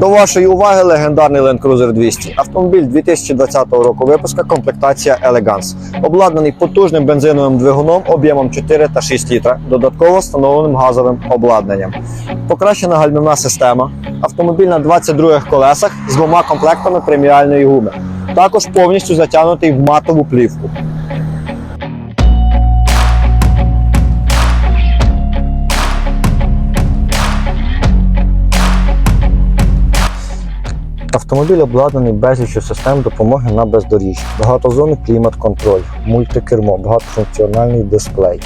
До вашої уваги легендарний Land Cruiser 200. Автомобіль 2020 року випуска, комплектація Elegance. Обладнаний потужним бензиновим двигуном об'ємом 4 та 6 літра, додатково встановленим газовим обладнанням. Покращена гальмівна система. Автомобіль на 22 колесах з двома комплектами преміальної гуми. Також повністю затягнутий в матову плівку. Автомобіль обладнаний безліччю систем допомоги на бездоріжжі, багатозонний клімат-контроль, мультикермо, багатофункціональний дисплей.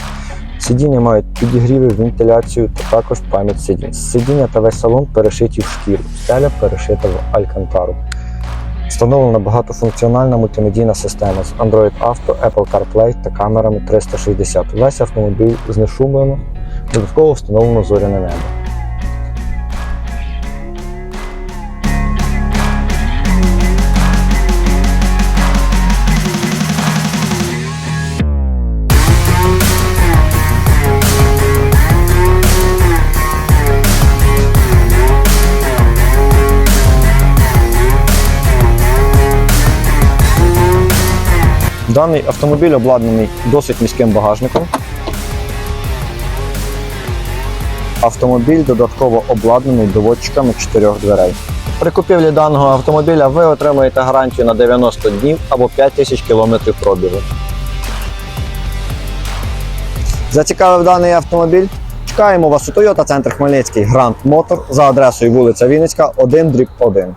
Сидіння мають підігріви, вентиляцію та також пам'ять сидінь. Сидіння та весь салон перешиті в шкіру, стеля перешита в алькантару. Встановлена багатофункціональна мультимедійна система з Android Auto, Apple CarPlay та камерами 360. Весь автомобіль знешумлено, додатково встановлено зоряне небо. Даний автомобіль обладнаний досить міським багажником. Автомобіль додатково обладнаний доводчиками чотирьох дверей. При купівлі даного автомобіля ви отримаєте гарантію на 90 днів або 5 тисяч кілометрів пробігу. Зацікавив даний автомобіль? Чекаємо вас у Toyota Центр Хмельницький Гранд Мотор за адресою вулиця Вінницька 1 дріб 1.